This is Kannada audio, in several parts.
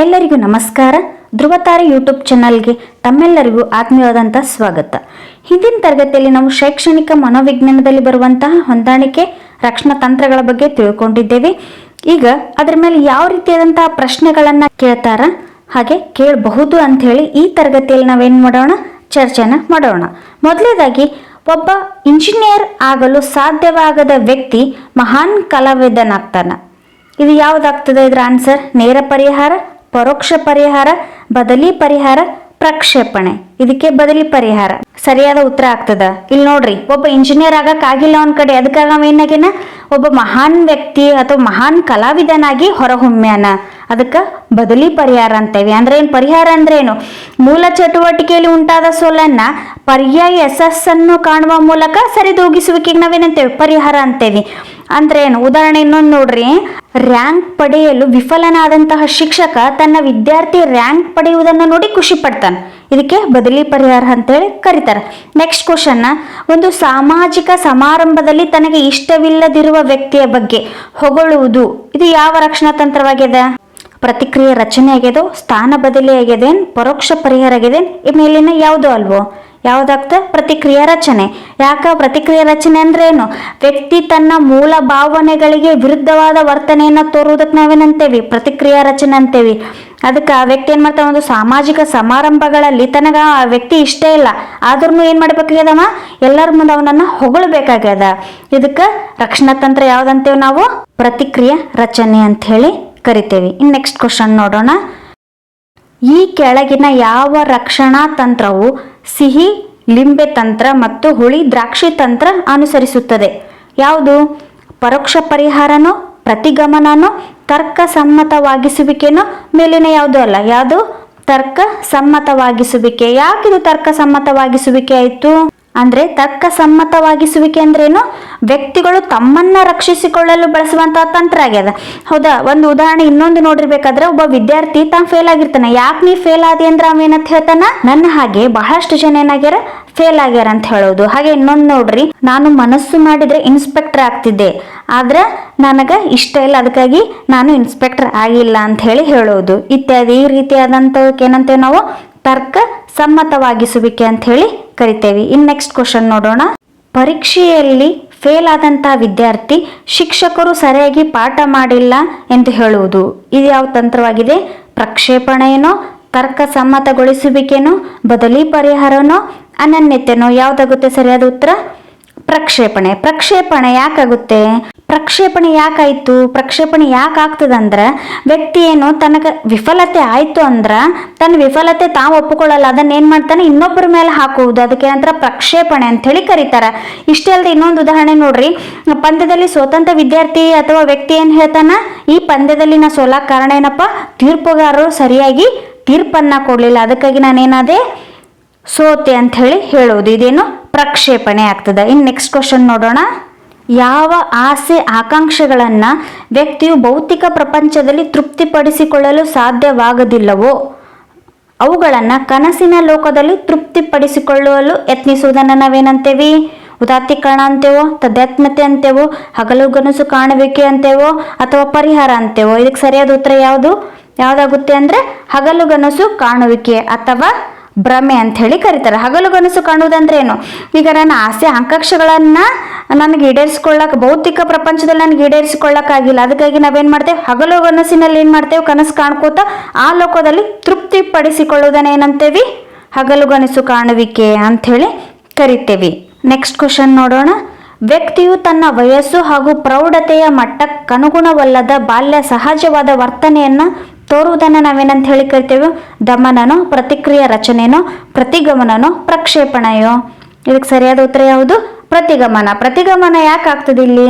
ಎಲ್ಲರಿಗೂ ನಮಸ್ಕಾರ. ಧ್ರುವತಾರೆ ಯೂಟ್ಯೂಬ್ ಚಾನಲ್ಗೆ ತಮ್ಮೆಲ್ಲರಿಗೂ ಆತ್ಮೀಯವಾದಂತಹ ಸ್ವಾಗತ. ಹಿಂದಿನ ತರಗತಿಯಲ್ಲಿ ನಾವು ಶೈಕ್ಷಣಿಕ ಮನೋವಿಜ್ಞಾನದಲ್ಲಿ ಬರುವಂತಹ ಹೊಂದಾಣಿಕೆ, ರಕ್ಷಣಾ ತಂತ್ರಗಳ ಬಗ್ಗೆ ತಿಳ್ಕೊಂಡಿದ್ದೇವೆ. ಈಗ ಅದರ ಮೇಲೆ ಯಾವ ರೀತಿಯಾದಂತಹ ಪ್ರಶ್ನೆಗಳನ್ನ ಕೇಳ್ತಾರ ಹಾಗೆ ಕೇಳಬಹುದು ಅಂತ ಹೇಳಿ ಈ ತರಗತಿಯಲ್ಲಿ ನಾವೇನ್ ಮಾಡೋಣ? ಚರ್ಚೆನ ಮಾಡೋಣ. ಮೊದಲೇದಾಗಿ ಒಬ್ಬ ಇಂಜಿನಿಯರ್ ಆಗಲು ಸಾಧ್ಯವಾಗದ ವ್ಯಕ್ತಿ ಮಹಾನ್ ಕಲಾವಿದನಾಗ್ತಾನ. ಇದು ಯಾವ್ದಾಗ್ತದೆ ಇದ್ರ ಆನ್ಸರ್? ನೇರ ಪರಿಹಾರ? ಪರೋಕ್ಷ ಪರಿಹಾರ, ಬದಲಿ ಪರಿಹಾರ, ಪ್ರಕ್ಷೇಪಣೆ. ಇದಕ್ಕೆ ಬದಲಿ ಪರಿಹಾರ. ಸರಿಯಾದ ಉತ್ತರ ಆಗ್ತದ? ಇಲ್ಲಿ ನೋಡ್ರಿ, ಒಬ್ಬ ಇಂಜಿನಿಯರ್ ಆಗಕ್ ಆಗಿಲ್ಲ ಒಂದ್ ಕಡೆ. ಅದಕ್ಕಾಗ ನಾವ್ ಏನಾಗಿನ ಒಬ್ಬ ಮಹಾನ್ ವ್ಯಕ್ತಿ ಅಥವಾ ಮಹಾನ್ ಕಲಾವಿದನಾಗಿ ಹೊರಹೊಮ್ಮ್ಯಾನ. ಅದಕ್ಕ ಬದಲಿ ಪರಿಹಾರ ಅಂತೇವೆ. ಅಂದ್ರೆ ಏನ್ ಪರಿಹಾರ ಅಂದ್ರೆ ಏನು? ಮೂಲ ಚಟುವಟಿಕೆಯಲ್ಲಿ ಉಂಟಾದ ಸೋಲನ್ನ ಪರ್ಯಾಯ ಯಶಸ್ಸನ್ನು ಕಾಣುವ ಮೂಲಕ ಸರಿದೂಗಿಸುವಿಕೆಗೆ ನಾವೇನಂತೇವೆ ಪರಿಹಾರ ಅಂತೇವಿ. ಅಂದ್ರೆ ಏನು ಉದಾಹರಣೆ ಇನ್ನೊಂದು ನೋಡ್ರಿ. ರ್ಯಾಂಕ್ ಪಡೆಯಲು ವಿಫಲನಾದಂತಹ ಶಿಕ್ಷಕ ತನ್ನ ವಿದ್ಯಾರ್ಥಿ ರ್ಯಾಂಕ್ ಪಡೆಯುವುದನ್ನು ನೋಡಿ ಖುಷಿ ಪಡ್ತಾನೆ. ಇದಕ್ಕೆ ಬದಲಿ ಪರಿಹಾರ ಅಂತೇಳಿ ಕರೀತಾರೆ. ನೆಕ್ಸ್ಟ್ ಕ್ವಶನ್ ಒಂದು ಸಾಮಾಜಿಕ ಸಮಾರಂಭದಲ್ಲಿ ತನಗೆ ಇಷ್ಟವಿಲ್ಲದಿರುವ ವ್ಯಕ್ತಿಯ ಬಗ್ಗೆ ಹೊಗಳುವುದು, ಇದು ಯಾವ ರಕ್ಷಣಾ ತಂತ್ರವಾಗಿದೆ ಪ್ರತಿಕ್ರಿಯೆ ರಚನೆ ಆಗ್ಯದೋ ಸ್ಥಾನ ಬದಲಿ ಆಗ್ಯದೇನ್ ಪರೋಕ್ಷ ಪರಿಹಾರ ಆಗ್ಯದೇನ್, ಈ ಮೇಲಿನ ಯಾವುದೋ ಅಲ್ವೋ? ಯಾವ್ದಾಗ್ತ? ಪ್ರತಿಕ್ರಿಯೆ ರಚನೆ. ಯಾಕ ಪ್ರತಿಕ್ರಿಯೆ ರಚನೆ ಅಂದ್ರೆ ಏನು ವ್ಯಕ್ತಿ ತನ್ನ ಮೂಲ ಭಾವನೆಗಳಿಗೆ ವಿರುದ್ಧವಾದ ವರ್ತನೆಯನ್ನು ತೋರುವುದಕ್ಕೆ ನಾವೇನಂತೇವಿ? ಪ್ರತಿಕ್ರಿಯಾ ರಚನೆ ಅಂತೇವಿ. ಅದಕ್ಕೆ ಆ ವ್ಯಕ್ತಿ ಏನ್ ಮಾಡ್ತಾವ ಒಂದು ಸಾಮಾಜಿಕ ಸಮಾರಂಭಗಳಲ್ಲಿ ತನಗ ಆ ವ್ಯಕ್ತಿ ಇಷ್ಟ ಇಲ್ಲ. ಆದ್ರೂ ಏನ್ ಮಾಡ್ಬೇಕಾಗ್ಯದವ? ಎಲ್ಲರ ಮುಂದೆ ಅವನನ್ನ ಹೊಗಳಬೇಕಾಗ್ಯದ. ಇದಕ್ಕೆ ರಕ್ಷಣಾ ತಂತ್ರ ಯಾವ್ದಂತೇವ್ ನಾವು? ಪ್ರತಿಕ್ರಿಯೆ ರಚನೆ ಅಂತ ಹೇಳಿ ಕರಿತೇವೆ. ಇನ್ ನೆಕ್ಸ್ಟ್ ಕ್ವಶನ್ ನೋಡೋಣ. ಈ ಕೆಳಗಿನ ಯಾವ ರಕ್ಷಣಾ ತಂತ್ರವು ಸಿಹಿ, ಲಿಂಬೆ ತಂತ್ರ ಮತ್ತು ಹುಳಿ ದ್ರಾಕ್ಷಿ ತಂತ್ರ ಅನುಸರಿಸುತ್ತದೆ. ಯಾವುದು? ಪರೋಕ್ಷ ಪರಿಹಾರನೋ, ಪ್ರತಿಗಮನನೋ ತರ್ಕ ಸಮ್ಮತವಾಗಿಸುವಿಕೆನೋ ಮೇಲಿನ ಯಾವುದು ಅಲ್ಲ. ಯಾವುದು? ತರ್ಕ ಸಮ್ಮತವಾಗಿಸುವಿಕೆ ಯಾಕಿದು ತರ್ಕ ಸಮ್ಮತವಾಗಿಸುವಿಕೆ ಆಯಿತು? ಅಂದ್ರೆ ತರ್ಕ ಸಮ್ಮತವಾಗಿಸುವಿಕೆ ಅಂದ್ರೇನು? ವ್ಯಕ್ತಿಗಳು ತಮ್ಮನ್ನ ರಕ್ಷಿಸಿಕೊಳ್ಳಲು ಬಳಸುವಂತಹ ತಂತ್ರ ಆಗ್ಯದ. ಹೌದಾ? ಒಂದು ಉದಾಹರಣೆ ಇನ್ನೊಂದು ನೋಡಿರ್ಬೇಕಾದ್ರೆ ಒಬ್ಬ ವಿದ್ಯಾರ್ಥಿ ತಾನು ಫೇಲ್ ಆಗಿರ್ತಾನೆ. ಯಾಕೆ ನೀ ಫೇಲ್ ಆದಿ ಅಂದ್ರೆ ಅವೇನಂತ ಹೇಳ್ತಾನ? ನನ್ನ ಹಾಗೆ ಬಹಳಷ್ಟು ಜನ ಏನಾಗ್ಯಾರ? ಫೇಲ್ ಆಗ್ಯಾರ ಅಂತ ಹೇಳೋದು. ಹಾಗೆ ಇನ್ನೊಂದು ನೋಡ್ರಿ. ನಾನು ಮನಸ್ಸು ಮಾಡಿದ್ರೆ ಇನ್ಸ್ಪೆಕ್ಟರ್ ಆಗ್ತಿದ್ದೆ. ಆದ್ರೆ ನನಗ ಇಷ್ಟ ಇಲ್ಲ. ಅದಕ್ಕಾಗಿ ನಾನು ಇನ್ಸ್ಪೆಕ್ಟರ್ ಆಗಿಲ್ಲ ಅಂತ ಹೇಳಿ ಹೇಳೋದು. ಇತ್ಯಾದಿ ಈ ರೀತಿಯಾದಂಥವಕ್ಕೆ ಏನಂತೇವೆ ನಾವು? ತರ್ಕ ಸಮ್ಮತವಾಗಿಸುವಿಕೆ ಅಂತ ಹೇಳಿ ಕರಿತೇವೆ. ಇನ್ ನೆಕ್ಸ್ಟ್ ಕ್ವಶನ್ ನೋಡೋಣ. ಪರೀಕ್ಷೆಯಲ್ಲಿ ಫೇಲ್ ಆದಂತಹ ವಿದ್ಯಾರ್ಥಿ ಶಿಕ್ಷಕರು ಸರಿಯಾಗಿ ಪಾಠ ಮಾಡಿಲ್ಲ ಎಂದು ಹೇಳುವುದು. ಇದು ಯಾವ ತಂತ್ರವಾಗಿದೆ? ಪ್ರಕ್ಷೇಪಣೆಯೇನೋ ತರ್ಕ ಸಮ್ಮತಗೊಳಿಸುವಿಕೆನೋ, ಬದಲಿ ಪರಿಹಾರನೋ, ಅನನ್ಯತೆನೋ, ಯಾವ್ದಾಗುತ್ತೆ ಸರಿಯಾದ ಉತ್ತರ? ಪ್ರಕ್ಷೇಪಣೆ. ಪ್ರಕ್ಷೇಪಣೆ ಯಾಕಾಗುತ್ತೆ? ಪ್ರಕ್ಷೇಪಣೆ ಯಾಕಾಯ್ತು? ಪ್ರಕ್ಷೇಪಣೆ ಯಾಕೆ ಅಂದ್ರೆ ವ್ಯಕ್ತಿ ಏನು ತನಗ ವಿಫಲತೆ ಆಯ್ತು ಅಂದ್ರ ತನ್ನ ವಿಫಲತೆ ತಾವು ಒಪ್ಪಿಕೊಳ್ಳಲ್ಲ, ಅದನ್ನ ಏನ್ ಮಾಡ್ತಾನೆ? ಇನ್ನೊಬ್ಬರ ಮೇಲೆ ಹಾಕುವುದು. ಅದಕ್ಕೆ ಏನಂತರ ಪ್ರಕ್ಷೇಪಣೆ ಅಂತ ಹೇಳಿ ಕರೀತಾರ. ಇಷ್ಟೇ ಅಲ್ಲದೆ ಇನ್ನೊಂದು ಉದಾಹರಣೆ ನೋಡ್ರಿ. ಪಂದ್ಯದಲ್ಲಿ ಸ್ವತಂತ್ರ ವಿದ್ಯಾರ್ಥಿ ಅಥವಾ ವ್ಯಕ್ತಿ ಏನ್ ಹೇಳ್ತಾನ? ಈ ಪಂದ್ಯದಲ್ಲಿ ನಾ ಸೋಲಾಕ್ ಕಾರಣ ಏನಪ್ಪ? ತೀರ್ಪುಗಾರರು ಸರಿಯಾಗಿ ತೀರ್ಪನ್ನ ಕೊಡ್ಲಿಲ್ಲ. ಅದಕ್ಕಾಗಿ ನಾನೇನಾದೆ? ಸೋತೆ ಅಂತ ಹೇಳಿ ಹೇಳೋದು ಇದೇನು? ಪ್ರಕ್ಷೇಪಣೆ ಆಗ್ತದೆ. ಇನ್ ನೆಕ್ಸ್ಟ್ ಕ್ವಶನ್ ನೋಡೋಣ. ಯಾವ ಆಸೆ ಆಕಾಂಕ್ಷೆಗಳನ್ನು ವ್ಯಕ್ತಿಯು ಭೌತಿಕ ಪ್ರಪಂಚದಲ್ಲಿ ತೃಪ್ತಿಪಡಿಸಿಕೊಳ್ಳಲು ಸಾಧ್ಯವಾಗದಿಲ್ಲವೋ, ಅವುಗಳನ್ನು ಕನಸಿನ ಲೋಕದಲ್ಲಿ ತೃಪ್ತಿಪಡಿಸಿಕೊಳ್ಳಲು ಯತ್ನಿಸುವುದನ್ನು ನಾವೇನಂತೇವಿ? ಉದಾತ್ತೀಕರಣ ಅಂತೇವೋ ತದ್ಯಾತ್ಮತೆ ಅಂತೇವೋ, ಹಗಲು ಗನಸು ಕಾಣುವಿಕೆ ಅಂತೇವೋ, ಅಥವಾ ಪರಿಹಾರ ಅಂತೇವೋ? ಇದಕ್ಕೆ ಸರಿಯಾದ ಉತ್ತರ ಯಾವುದು? ಯಾವ್ದಾಗುತ್ತೆ ಅಂದ್ರೆ ಹಗಲುಗನಸು ಕಾಣುವಿಕೆ ಅಥವಾ ಭ್ರಮೆ ಅಂತ ಹೇಳಿ ಹಗಲು ಕನಸು ಕಾಣುವುದಂದ್ರೆ ಏನು ಈಗ ನನ್ನ ಆಸೆ ಆಕಾಂಕ್ಷೆಗಳನ್ನ ನನಗೆ ಈಡೇರಿಸ್ಕೊಳ್ಳೋಕೆ, ಭೌತಿಕ ಪ್ರಪಂಚದಲ್ಲಿ ನನಗೆ ಈಡೇರಿಸಿಕೊಳ್ಳಕ್ಕಾಗಿಲ್ಲ ಅದಕ್ಕಾಗಿ ನಾವೇನು ಮಾಡ್ತೇವೆ? ಹಗಲು ಕನಸಿನಲ್ಲಿ ಏನು ಮಾಡ್ತೇವೆ? ಕನಸು ಕಾಣ್ಕೋತ ಆ ಲೋಕದಲ್ಲಿ ತೃಪ್ತಿ ಪಡಿಸಿಕೊಳ್ಳುವುದನ್ನ ಏನಂತೇವಿ ಹಗಲುಗನಸು ಕಾಣುವಿಕೆ ಅಂತ ಹೇಳಿ ಕರಿತೇವೆ. ನೆಕ್ಸ್ಟ್ ಕ್ವಶನ್ ನೋಡೋಣ. ವ್ಯಕ್ತಿಯು ತನ್ನ ವಯಸ್ಸು ಹಾಗೂ ಪ್ರೌಢತೆಯ ಮಟ್ಟಕ್ಕನುಗುಣವಲ್ಲದ ಬಾಲ್ಯ ಸಹಜವಾದ ವರ್ತನೆಯನ್ನ ತೋರುವುದನ್ನು ನಾವೇನಂತ ಹೇಳಿ ಕರಿತೇವೆ ದಮನನೋ, ಪ್ರತಿಕ್ರಿಯೆ ರಚನೆನೋ, ಪ್ರತಿಗಮನನೋ, ಪ್ರಕ್ಷೇಪಣೆಯೋ. ಇದಕ್ಕೆ ಸರಿಯಾದ ಉತ್ತರ ಯಾವುದು? ಪ್ರತಿಗಮನ. ಪ್ರತಿಗಮನ ಯಾಕೆ ಆಗ್ತದೆ ಇಲ್ಲಿ?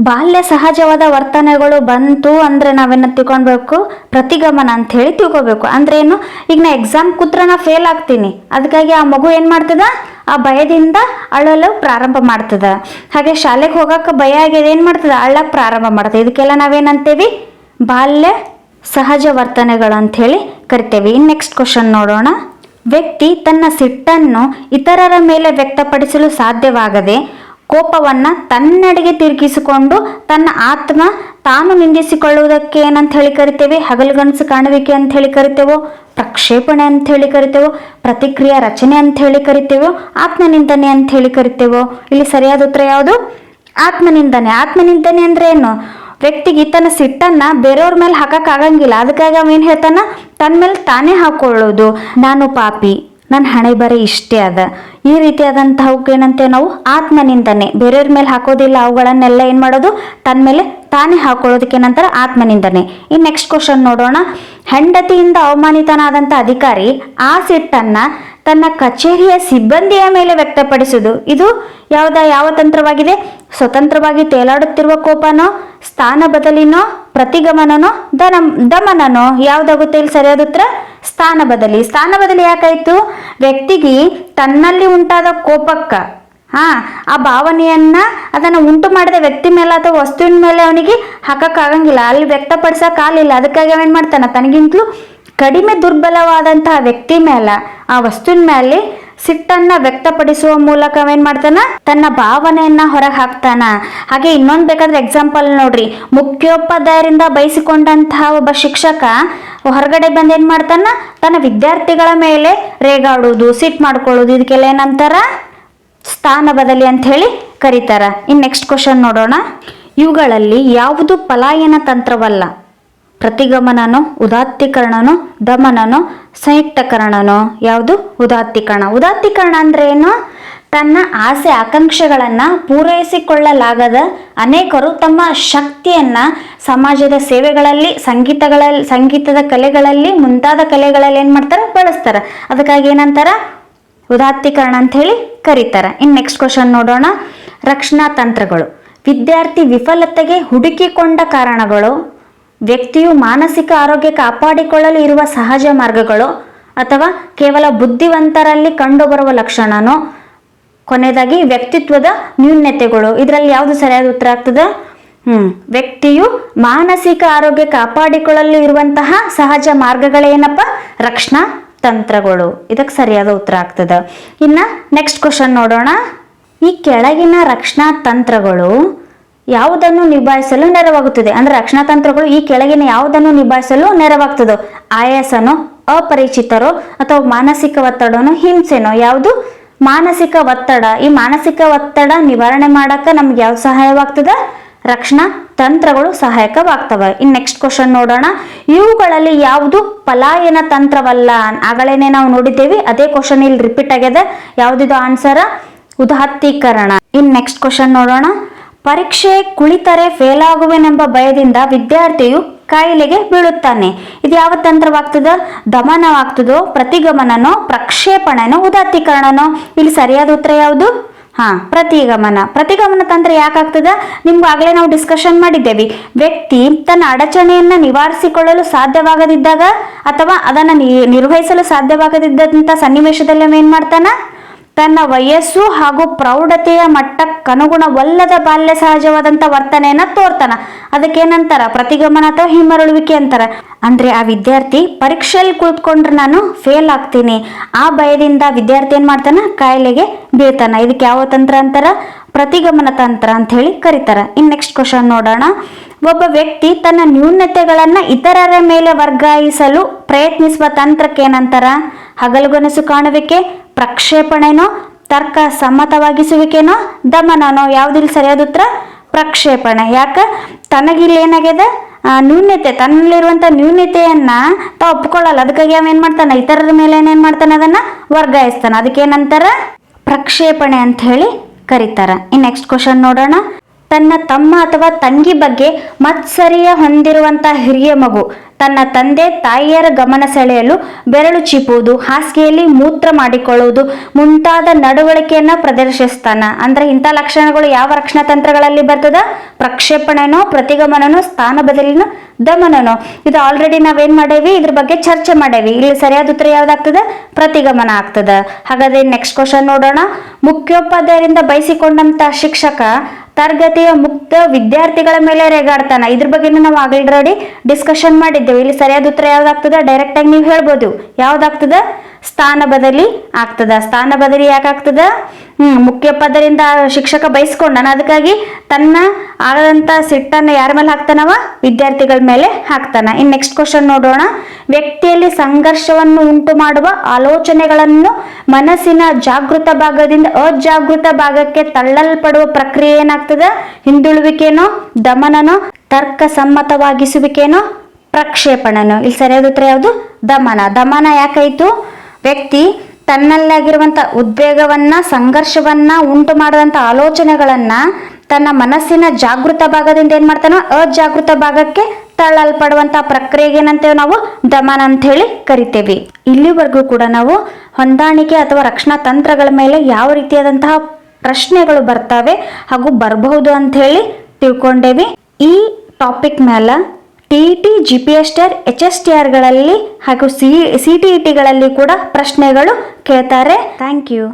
ಬಾಲ್ಯ ಸಹಜವಾದ ವರ್ತನೆಗಳು ಬಂತು ಅಂದ್ರೆ ನಾವೇನ ತಿಳ್ಕೊಳ್ಬೇಕು? ಪ್ರತಿಗಮನ ಅಂತ ಹೇಳಿ ತಿಳ್ಕೊಬೇಕು ಅಂದ್ರೆ ಏನು? ಈಗ ನಾ ಎಕ್ಸಾಮ್ ಕೂತ್ರ ನಾ ಫೇಲ್ ಆಗ್ತೀನಿ. ಅದಕ್ಕಾಗಿ ಆ ಮಗು ಏನ್ ಮಾಡ್ತದ? ಆ ಭಯದಿಂದ ಅಳಲು ಪ್ರಾರಂಭ ಮಾಡ್ತದ. ಹಾಗೆ ಶಾಲೆಗೆ ಹೋಗಕ್ಕೆ ಭಯ ಆಗಿದೆ ಏನ್ ಮಾಡ್ತದ? ಅಳ್ಳಕ್ ಪ್ರಾರಂಭ ಮಾಡ್ತದೆ. ಇದಕ್ಕೆಲ್ಲ ನಾವೇನಂತೇವಿ? ಬಾಲ್ಯ ಸಹಜ ವರ್ತನೆಗಳು ಅಂತ ಹೇಳಿ ಕರಿತೇವೆ. ಇನ್ ನೆಕ್ಸ್ಟ್ ಕ್ವಶನ್ ನೋಡೋಣ. ವ್ಯಕ್ತಿ ತನ್ನ ಸಿಟ್ಟನ್ನು ಇತರರ ಮೇಲೆ ವ್ಯಕ್ತಪಡಿಸಲು ಸಾಧ್ಯವಾಗದೆ ಕೋಪವನ್ನ ತನ್ನಡೆಗೆ ತಿರುಗಿಸಿಕೊಂಡು ತನ್ನ ಆತ್ಮ ತಾನು ನಿಂದಿಸಿಕೊಳ್ಳುವುದಕ್ಕೆ ಏನಂತ ಹೇಳಿ ಕರಿತೇವೆ? ಹಗಲುಗನಸು ಕಾಣುವಿಕೆ ಅಂತ ಹೇಳಿ ಕರಿತೇವೋ? ಪ್ರಕ್ಷೇಪಣೆ ಅಂತ ಹೇಳಿ ಕರಿತೇವೋ? ಪ್ರತಿಕ್ರಿಯಾ ರಚನೆ ಅಂತ ಹೇಳಿ ಕರಿತೇವೋ? ಆತ್ಮನಿಂದನೆ ಅಂತ ಹೇಳಿ ಕರಿತೇವೋ? ಇಲ್ಲಿ ಸರಿಯಾದ ಉತ್ತರ ಯಾವುದು? ಆತ್ಮನಿಂದನೆ. ಆತ್ಮನಿಂದನೆ ಅಂದ್ರೆ ಏನು? ವ್ಯಕ್ತಿಗೆ ತನ್ನ ಸಿಟ್ಟನ್ನ ಬೇರೆಯವ್ರ ಮೇಲೆ ಹಾಕಕ್ ಆಗಂಗಿಲ್ಲ. ಅದಕ್ಕಾಗಿ ಅವ ಏನ್ ಹೇಳ್ತಾನ? ತನ್ನ ಮೇಲೆ ತಾನೇ ಹಾಕೊಳ್ಳೋದು. ನಾನು ಪಾಪಿ. ನನ್ನ ಹಣೆ ಬರೀ ಇಷ್ಟೇ ಅದ. ಈ ರೀತಿಯಾದಂತಹಕ್ಕೆ ಏನಂತೆ ನಾವು? ಆತ್ಮನಿಂದನೆ. ಬೇರೆಯವ್ರ ಮೇಲೆ ಹಾಕೋದಿಲ್ಲ ಅವುಗಳನ್ನೆಲ್ಲ ಏನ್ ಮಾಡೋದು? ತನ್ನ ಮೇಲೆ ತಾನೇ ಹಾಕೊಳ್ಳೋದಕ್ಕೆ ನಂತರ ಆತ್ಮನಿಂದನೆ. ಈ ನೆಕ್ಸ್ಟ್ ಕ್ವಶನ್ ನೋಡೋಣ. ಹೆಂಡತಿಯಿಂದ ಅವಮಾನಿತನಾದಂತ ಅಧಿಕಾರಿ ಆ ಸಿಟ್ಟನ್ನ ತನ್ನ ಕಚೇರಿಯ ಸಿಬ್ಬಂದಿಯ ಮೇಲೆ ವ್ಯಕ್ತಪಡಿಸುವುದು ಇದು ಯಾವುದ ಯಾವ ತಂತ್ರವಾಗಿದೆ? ಸ್ವತಂತ್ರವಾಗಿ ತೇಲಾಡುತ್ತಿರುವ ಕೋಪನೋ, ಸ್ಥಾನ ಬದಲಿನೋ, ಪ್ರತಿಗಮನನೋ ದನ ದಮನನೋ, ಯಾವ್ದಾಗುತ್ತೆ ಇಲ್ಲಿ ಸರಿಯಾದ ಉತ್ತರ? ಸ್ಥಾನ ಬದಲಿ. ಸ್ಥಾನ ಬದಲಿ ಯಾಕಾಯ್ತು? ವ್ಯಕ್ತಿಗೆ ತನ್ನಲ್ಲಿ ಉಂಟಾದ ಕೋಪಕ್ಕ. ಹಾ, ಆ ಭಾವನೆಯನ್ನ ಅದನ್ನ ಉಂಟು ಮಾಡಿದ ವ್ಯಕ್ತಿ ಮೇಲೆ ಅಥವಾ ವಸ್ತುವಿನ ಮೇಲೆ ಅವನಿಗೆ ಹಾಕಕ್ಕಾಗಂಗಿಲ್ಲ. ಅಲ್ಲಿ ವ್ಯಕ್ತಪಡಿಸಕ್ ಆಗಲಿಲ್ಲ ಅದಕ್ಕಾಗಿ ಅವೇನ್ ಮಾಡ್ತಾನ? ತನಗಿಂತಲೂ ಕಡಿಮೆ ದುರ್ಬಲವಾದಂತಹ ವ್ಯಕ್ತಿ ಮೇಲೆ, ಆ ವಸ್ತುವಿನ ಮೇಲೆ ಸಿಟ್ಟನ್ನ ವ್ಯಕ್ತಪಡಿಸುವ ಮೂಲಕ ಏನ್ ಮಾಡ್ತಾನ? ತನ್ನ ಭಾವನೆಯನ್ನ ಹೊರಗೆ ಹಾಕ್ತಾನ ಹಾಗೆ ಇನ್ನೊಂದು ಬೇಕಾದ್ರೆ ಎಕ್ಸಾಂಪಲ್ ನೋಡ್ರಿ. ಮುಖ್ಯೋಪಾಧ್ಯಾಯರಿಂದ ಬಯಸಿಕೊಂಡಂತಹ ಒಬ್ಬ ಶಿಕ್ಷಕ ಹೊರಗಡೆ ಬಂದು ಏನ್ ಮಾಡ್ತಾನ? ತನ್ನ ವಿದ್ಯಾರ್ಥಿಗಳ ಮೇಲೆ ರೇಗಾಡುವುದು, ಸಿಟ್ ಮಾಡ್ಕೊಳ್ಳೋದು ಇದಕ್ಕೆಲ್ಲ ಏನಂತಾರ? ಸ್ಥಾನ ಬದಲಿ ಅಂತ ಹೇಳಿ ಕರೀತಾರ. ಇನ್ ನೆಕ್ಸ್ಟ್ ಕ್ವಶನ್ ನೋಡೋಣ. ಇವುಗಳಲ್ಲಿ ಯಾವುದು ಪಲಾಯನ ತಂತ್ರವಲ್ಲ? ಪ್ರತಿಗಮನನೋ, ಉದಾತ್ತೀಕರಣನೋ, ದಮನನೋ, ಸಂಯುಕ್ತಕರಣನೋ. ಯಾವುದು? ಉದಾತ್ತೀಕರಣ. ಉದಾತ್ತೀಕರಣ ಅಂದ್ರೆ ಏನು? ತನ್ನ ಆಸೆ, ಆಕಾಂಕ್ಷೆಗಳನ್ನು ಪೂರೈಸಿಕೊಳ್ಳಲಾಗದ ಅನೇಕರು ತಮ್ಮ ಶಕ್ತಿಯನ್ನ ಸಮಾಜದ ಸೇವೆಗಳಲ್ಲಿ, ಸಂಗೀತಗಳಲ್ಲಿ, ಸಂಗೀತದ ಕಲೆಗಳಲ್ಲಿ, ಮುಂತಾದ ಕಲೆಗಳಲ್ಲಿ ಏನು ಮಾಡ್ತಾರೆ? ಬಳಸ್ತಾರೆ. ಅದಕ್ಕಾಗಿ ಏನಂತಾರ? ಉದಾತ್ತೀಕರಣ ಅಂತ ಹೇಳಿ ಕರೀತಾರೆ. ಇನ್ ನೆಕ್ಸ್ಟ್ ಕ್ವಶನ್ ನೋಡೋಣ. ರಕ್ಷಣಾ ತಂತ್ರಗಳು. ವಿದ್ಯಾರ್ಥಿ ವಿಫಲತೆಗೆ ಹುಡುಕಿಕೊಂಡ ಕಾರಣಗಳು. ವ್ಯಕ್ತಿಯು ಮಾನಸಿಕ ಆರೋಗ್ಯ ಕಾಪಾಡಿಕೊಳ್ಳಲು ಇರುವ ಸಹಜ ಮಾರ್ಗಗಳು ಅಥವಾ ಕೇವಲ ಬುದ್ಧಿವಂತರಲ್ಲಿ ಕಂಡುಬರುವ ಲಕ್ಷಣನೋ? ಕೊನೆಯದಾಗಿ ವ್ಯಕ್ತಿತ್ವದ ನ್ಯೂನ್ಯತೆಗಳು ಇದರಲ್ಲಿ ಯಾವುದು ಸರಿಯಾದ ಉತ್ತರ ಆಗ್ತದೆ? ಹ್ಮ್. ವ್ಯಕ್ತಿಯು ಮಾನಸಿಕ ಆರೋಗ್ಯ ಕಾಪಾಡಿಕೊಳ್ಳಲು ಇರುವಂತಹ ಸಹಜ ಮಾರ್ಗಗಳೇನಪ್ಪ ರಕ್ಷಣಾ ತಂತ್ರಗಳು. ಇದಕ್ಕೆ ಸರಿಯಾದ ಉತ್ತರ ಆಗ್ತದೆ. ಇನ್ನ ನೆಕ್ಸ್ಟ್ ಕ್ವಶನ್ ನೋಡೋಣ. ಈ ಕೆಳಗಿನ ರಕ್ಷಣಾ ತಂತ್ರಗಳು ಯಾವುದನ್ನು ನಿಭಾಯಿಸಲು ನೆರವಾಗುತ್ತದೆ? ಅಂದ್ರೆ ರಕ್ಷಣಾ ತಂತ್ರಗಳು ಈ ಕೆಳಗಿನ ಯಾವುದನ್ನು ನಿಭಾಯಿಸಲು ನೆರವಾಗ್ತದೋ? ಆಯಾಸನೋ? ಅಪರಿಚಿತರೋ? ಅಥವಾ ಮಾನಸಿಕ ಒತ್ತಡನೋ? ಹಿಂಸೆನೋ? ಯಾವುದು? ಮಾನಸಿಕ ಒತ್ತಡ. ಈ ಮಾನಸಿಕ ಒತ್ತಡ ನಿವಾರಣೆ ಮಾಡಕ ನಮ್ಗೆ ಯಾವ್ದು ಸಹಾಯವಾಗ್ತದ? ರಕ್ಷಣಾ ತಂತ್ರಗಳು ಸಹಾಯಕವಾಗ್ತವೆ. ಇನ್ ನೆಕ್ಸ್ಟ್ ಕ್ವಶನ್ ನೋಡೋಣ. ಇವುಗಳಲ್ಲಿ ಯಾವುದು ಪಲಾಯನ ತಂತ್ರವಲ್ಲ? ಆಗಲೇನೆ ನಾವು ನೋಡಿದ್ದೇವೆ. ಅದೇ ಕ್ವಶನ್ ಇಲ್ಲಿ ರಿಪೀಟ್ ಆಗ್ಯದ. ಯಾವ್ದಿದು ಆನ್ಸರ್ ಉದಾತ್ತೀಕರಣ. ಇನ್ ನೆಕ್ಸ್ಟ್ ಕ್ವಶನ್ ನೋಡೋಣ. ಪರೀಕ್ಷೆ ಕುಳಿತರೆ ಫೇಲ್ ಆಗುವೆನೆಂಬ ಭಯದಿಂದ ವಿದ್ಯಾರ್ಥಿಯು ಕಾಯಿಲೆಗೆ ಬೀಳುತ್ತಾನೆ. ಇದು ಯಾವ ತಂತ್ರವಾಗ್ತದ? ದಮನವಾಗ್ತದೋ? ಪ್ರತಿಗಮನನೋ? ಪ್ರಕ್ಷೇಪಣನೋ? ಉದಾತ್ತೀಕರಣನೋ? ಇಲ್ಲಿ ಸರಿಯಾದ ಉತ್ತರ ಯಾವುದು? ಹಾ, ಪ್ರತಿಗಮನ. ಪ್ರತಿಗಮನ ತಂತ್ರ ಯಾಕಾಗ್ತದ? ನಿಮ್ಗೆ ಆಗ್ಲೇ ನಾವು ಡಿಸ್ಕಷನ್ ಮಾಡಿದ್ದೇವೆ. ವ್ಯಕ್ತಿ ತನ್ನ ಅಡಚಣೆಯನ್ನು ನಿವಾರಿಸಿಕೊಳ್ಳಲು ಸಾಧ್ಯವಾಗದಿದ್ದಾಗ ಅಥವಾ ಅದನ್ನ ನಿರ್ವಹಿಸಲು ಸಾಧ್ಯವಾಗದಿದ್ದಂತ ಸನ್ನಿವೇಶದಲ್ಲಿ ಏನ್ ಮಾಡ್ತಾನ? ತನ್ನ ವಯಸ್ಸು ಹಾಗೂ ಪ್ರೌಢತೆಯ ಮಟ್ಟಕ್ಕನುಗುಣವಲ್ಲದ ಬಾಲ್ಯ ಸಹಜವಾದಂಥ ವರ್ತನೆಯನ್ನು ತೋರ್ತಾನ. ಅದಕ್ಕೇನಂತಾರ ಪ್ರತಿಗಮನ ಅಥವಾ ಹಿಮ್ಮರಳುವಿಕೆ ಅಂತಾರ. ಅಂದ್ರೆ ಆ ವಿದ್ಯಾರ್ಥಿ ಪರೀಕ್ಷೆಯಲ್ಲಿ ಕುಳಿತುಕೊಂಡ್ರೆ ನಾನು ಫೇಲ್ ಆಗ್ತೀನಿ. ಆ ಭಯದಿಂದ ವಿದ್ಯಾರ್ಥಿ ಏನು ಮಾಡ್ತಾನೆ? ಕಾಯಿಲೆಗೆ ಬೀಳ್ತಾನೆ. ಇದಕ್ಕೆ ಯಾವ ತಂತ್ರ ಅಂತಾರ? ಪ್ರತಿಗಮನ ತಂತ್ರ ಅಂತ ಹೇಳಿ ಕರೀತಾರೆ. ಇನ್ನು ನೆಕ್ಸ್ಟ್ ಕ್ವಶನ್ ನೋಡೋಣ. ಒಬ್ಬ ವ್ಯಕ್ತಿ ತನ್ನ ನ್ಯೂನತೆಗಳನ್ನು ಇತರರ ಮೇಲೆ ವರ್ಗಾಯಿಸಲು ಪ್ರಯತ್ನಿಸುವ ತಂತ್ರಕ್ಕೆ ಏನಂತಾರ? ಹಗಲುಗನಸು ಕಾಣುವಿಕೆ, ಪ್ರಕ್ಷೇಪಣೆನೋ, ತರ್ಕ ಸಮ್ಮತವಾಗಿಸುವಿಕೆನೋ, ದಮನನೋ, ಯಾವುದಿಲ್ಲ ಸರಿಯಾದ ಉತ್ತರ? ಪ್ರಕ್ಷೇಪಣೆ. ಯಾಕ? ತನಗಿಲ್ಲಿ ಏನಾಗ್ಯದ ನ್ಯೂನ್ಯತೆ ತನ್ನಲ್ಲಿರುವಂಥ ನ್ಯೂನ್ಯತೆಯನ್ನ ತಾ ಒಪ್ಕೊಳ್ಳಲ್ಲ. ಅದಕ್ಕಾಗಿ ಅವ ಮಾಡ್ತಾನೆ? ಇತರರ ಮೇಲೆ ಏನೇನು ಮಾಡ್ತಾನೆ ಅದನ್ನ ವರ್ಗಾಯಿಸ್ತಾನ. ಅದಕ್ಕೆ ಏನಂತಾರ? ಪ್ರಕ್ಷೇಪಣೆ ಅಂತ ಹೇಳಿ ಕರೀತಾರೆ. ಇನ್ ನೆಕ್ಸ್ಟ್ ಕ್ವಶನ್ ನೋಡೋಣ. ತನ್ನ ತಮ್ಮ ಅಥವಾ ತಂಗಿ ಬಗ್ಗೆ ಮತ್ಸರಿಯ ಹೊಂದಿರುವಂಥ ಹಿರಿಯ ಮಗು. ತನ್ನ ತಂದೆ ತಾಯಿಯರ ಗಮನ ಸೆಳೆಯಲು ಬೆರಳು ಚಿಪ್ಪುವುದು ಹಾಸಿಗೆಯಲ್ಲಿ ಮೂತ್ರ ಮಾಡಿಕೊಳ್ಳುವುದು ಮುಂತಾದ ನಡವಳಿಕೆಯನ್ನ ಪ್ರದರ್ಶಿಸ್ತಾನ. ಅಂದ್ರೆ ಇಂಥ ಲಕ್ಷಣಗಳು ಯಾವ ರಕ್ಷಣಾ ತಂತ್ರಗಳಲ್ಲಿ ಬರ್ತದ? ಪ್ರಕ್ಷೇಪಣನೋ, ಪ್ರತಿಗಮನನೋ, ಸ್ಥಾನ ಬದಲಿನೋ, ದಮನನೋ. ಇದು ಆಲ್ರೆಡಿ ನಾವೇನ್ ಮಾಡೇವಿ? ಇದ್ರ ಬಗ್ಗೆ ಚರ್ಚೆ ಮಾಡೇವಿ. ಇಲ್ಲಿ ಸರಿಯಾದ ಉತ್ತರ ಯಾವ್ದಾಗ್ತದ? ಪ್ರತಿಗಮನ ಆಗ್ತದ. ಹಾಗಾದ್ರೆ ನೆಕ್ಸ್ಟ್ ಕ್ವಶನ್ ನೋಡೋಣ. ಮುಖ್ಯೋಪಾಧ್ಯಾಯರಿಂದ ಬಯಸಿಕೊಂಡಂತ ಶಿಕ್ಷಕ ತರಗತಿಯ ಮುಕ್ತ ವಿದ್ಯಾರ್ಥಿಗಳ ಮೇಲೆ ರೇಗಾಡ್ತಾನ. ಇದ್ರ ಬಗ್ಗೆ ನಾವು ಆಲ್ರೆಡಿ ಡಿಸ್ಕಷನ್ ಮಾಡಿದ್ದೇವೆ. ಇಲ್ಲಿ ಸರಿಯಾದ ಉತ್ತರ ಯಾವ್ದಾಗ್ತದ? ಡೈರೆಕ್ಟ್ ಆಗಿ ನೀವು ಹೇಳ್ಬೋದು. ಯಾವ್ದಾಗ್ತದ? ಸ್ಥಾನ ಬದಲಿ ಆಗ್ತದ. ಸ್ಥಾನ ಬದಲಿ ಯಾಕಾಗ್ತದ ಹ್ಮ್, ಮುಖ್ಯ ಪದರಿಂದ ಶಿಕ್ಷಕ ಬಯಸ್ಕೊಂಡನ ಅದಕ್ಕಾಗಿ ತನ್ನ ಆದಂತ ಸಿಟ್ಟನ್ನ ಯಾರ ಮೇಲೆ ಹಾಕ್ತಾನವ? ವಿದ್ಯಾರ್ಥಿಗಳ ಮೇಲೆ ಹಾಕ್ತಾನ. ಇನ್ ನೆಕ್ಸ್ಟ್ ಕ್ವಶನ್ ನೋಡೋಣ. ವ್ಯಕ್ತಿಯಲ್ಲಿ ಸಂಘರ್ಷವನ್ನು ಉಂಟು ಮಾಡುವ ಆಲೋಚನೆಗಳನ್ನು ಮನಸ್ಸಿನ ಜಾಗೃತ ಭಾಗದಿಂದ ಅಜಾಗೃತ ಭಾಗಕ್ಕೆ ತಳ್ಳಲ್ಪಡುವ ಪ್ರಕ್ರಿಯೆ ಏನಾಗ್ತದ? ಹಿಂದುಳುವಿಕೆನೋ, ದಮನನೋ ತರ್ಕ ಸಮ್ಮತವಾಗಿಸುವಿಕೆನೋ ಪ್ರಕ್ಷೇಪಣನೋ. ಇಲ್ಲಿ ಸರಿಯಾದ ಉತ್ತರ ಯಾವುದು? ದಮನ. ದಮನ ಯಾಕಾಯ್ತು ವ್ಯಕ್ತಿ ತನ್ನಲ್ಲಾಗಿರುವಂಥ ಉದ್ವೇಗವನ್ನ, ಸಂಘರ್ಷವನ್ನ ಉಂಟು ಮಾಡಿದಂಥ ಆಲೋಚನೆಗಳನ್ನ ತನ್ನ ಮನಸ್ಸಿನ ಜಾಗೃತ ಭಾಗದಿಂದ ಏನ್ ಮಾಡ್ತಾನೋ ಅಜಾಗೃತ ಭಾಗಕ್ಕೆ ತಳ್ಳಲ್ಪಡುವಂತ ಪ್ರಕ್ರಿಯೆಗೆ ಏನಂತೇವೆ ನಾವು? ದಮನ ಅಂತ ಹೇಳಿ ಕರಿತೇವೆ. ಇಲ್ಲಿವರೆಗೂ ಕೂಡ ನಾವು ಹೊಂದಾಣಿಕೆ ಅಥವಾ ರಕ್ಷಣಾ ತಂತ್ರಗಳ ಮೇಲೆ ಯಾವ ರೀತಿಯಾದಂತಹ ಪ್ರಶ್ನೆಗಳು ಬರ್ತವೆ ಹಾಗೂ ಬರಬಹುದು ಅಂತ ಹೇಳಿ ತಿಳ್ಕೊಂಡೇವಿ. ಈ ಟಾಪಿಕ್ ಮೇಲೆ T T G P S T R H S T ಆರ್ಗಳಲ್ಲಿ ಹಾಗೂ ಸಿ ಸಿ ಟಿ ಇ ಟಿಗಳಲ್ಲಿ ಕೂಡ ಪ್ರಶ್ನೆಗಳು ಕೇಳ್ತಾರೆ. Thank you